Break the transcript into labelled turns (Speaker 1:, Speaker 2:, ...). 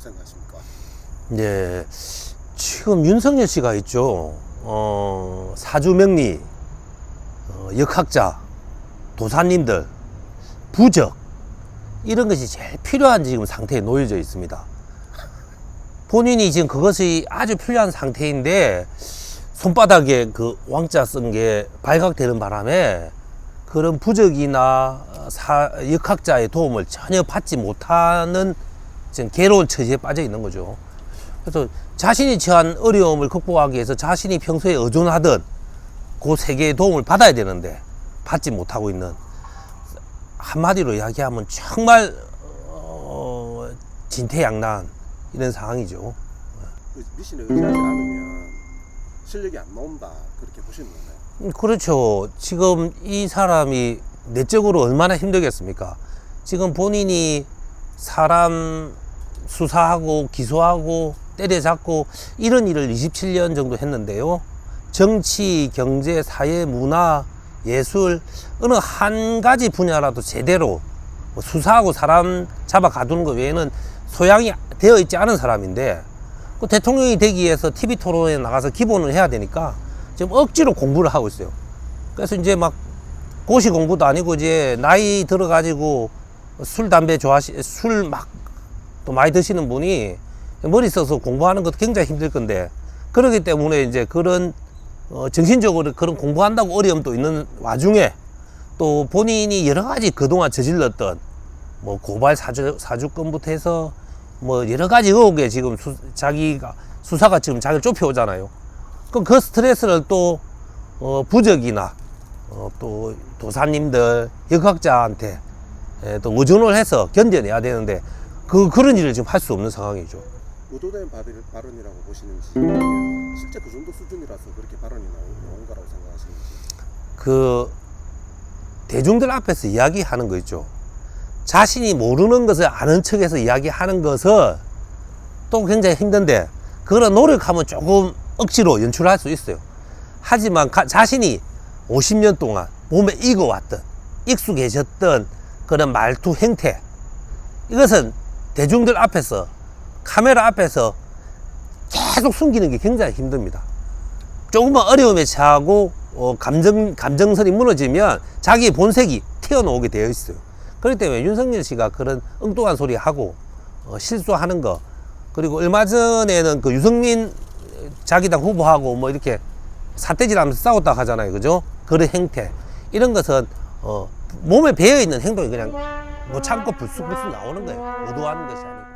Speaker 1: 생각하십니까?
Speaker 2: 네. 지금 윤석열 씨가 있죠. 어, 사주명리, 어, 역학자, 도사님들, 부적, 이런 것이 제일 필요한 지금 상태에 놓여져 있습니다. 본인이 지금 그것이 아주 필요한 상태인데, 손바닥에 그 왕자 쓴 게 발각되는 바람에 그런 부적이나 사, 역학자의 도움을 전혀 받지 못하는 지금 괴로운 처지에 빠져 있는 거죠. 그래서 자신이 처한 어려움을 극복하기 위해서 자신이 평소에 의존하던 그 세계의 도움을 받아야 되는데 받지 못하고 있는 한마디로 이야기하면 정말 어, 진퇴양난 이런 상황이죠.
Speaker 1: 그 미신에 의지하지 않으면 실력이 안 나온다 그렇게 보시는 건가요?
Speaker 2: 음, 그렇죠. 지금 이 사람이 내적으로 얼마나 힘들겠습니까? 지금 본인이 사람 수사하고 기소하고 때려잡고 이런 일을 27년 정도 했는데요. 정치, 경제, 사회, 문화, 예술 어느 한 가지 분야라도 제대로 뭐 수사하고 사람 잡아 가두는 것 외에는 소양이 되어 있지 않은 사람인데 그 대통령이 되기 위해서 TV 토론에 나가서 기본을 해야 되니까 지금 억지로 공부를 하고 있어요. 그래서 이제 막 고시 공부도 아니고 이제 나이 들어가지고 술, 담배 좋아하시, 술 막 또 많이 드시는 분이 머리 써서 공부하는 것도 굉장히 힘들 건데 그러기 때문에 이제 그런 어, 정신적으로 그런 공부한다고 어려움도 있는 와중에 또 본인이 여러 가지 그동안 저질렀던 뭐 고발 사주, 사주건부터 해서 뭐 여러 가지 의혹에 지금 수, 자기가 수사가 지금 자기를 좁혀오잖아요. 그럼 그 스트레스를 또 어, 부적이나 어, 또 도사님들 역학자한테 예, 또 의존을 해서 견뎌내야 되는데 그 그런 일을 지금 할 수 없는 상황이죠.
Speaker 1: 의도된 발언- 발언이라고 보시는지 실제 그 정도 수준이라서 그렇게 발언이 나온 거라고 생각하시는지
Speaker 2: 그 대중들 앞에서 이야기하는 거 있죠. 자신이 모르는 것을 아는 척해서 이야기하는 것은 또 굉장히 힘든데 그런 노력하면 조금 억지로 연출할 수 있어요. 하지만 가- 자신이 50년 동안 몸에 익어왔던 익숙해졌던 그런 말투 행태 이것은 대중들 앞에서 카메라 앞에서 계속 숨기는 게 굉장히 힘듭니다. 조금만 어려움에 처하고 어, 감정 감정선이 무너지면 자기의 본색이 튀어나오게 되어 있어요. 그렇기 때문에 윤석열 씨가 그런 엉뚱한 소리 하고 어, 실수하는 거 그리고 얼마 전에는 그 유승민 자기당 후보하고 뭐 이렇게 사태질하면서 싸웠다 하잖아요, 그죠? 그런 행태 이런 것은 어, 몸에 배어 있는 행동이 그냥 뭐 참고 불쑥불쑥 나오는 거예요. 의도하는 것이 아니고.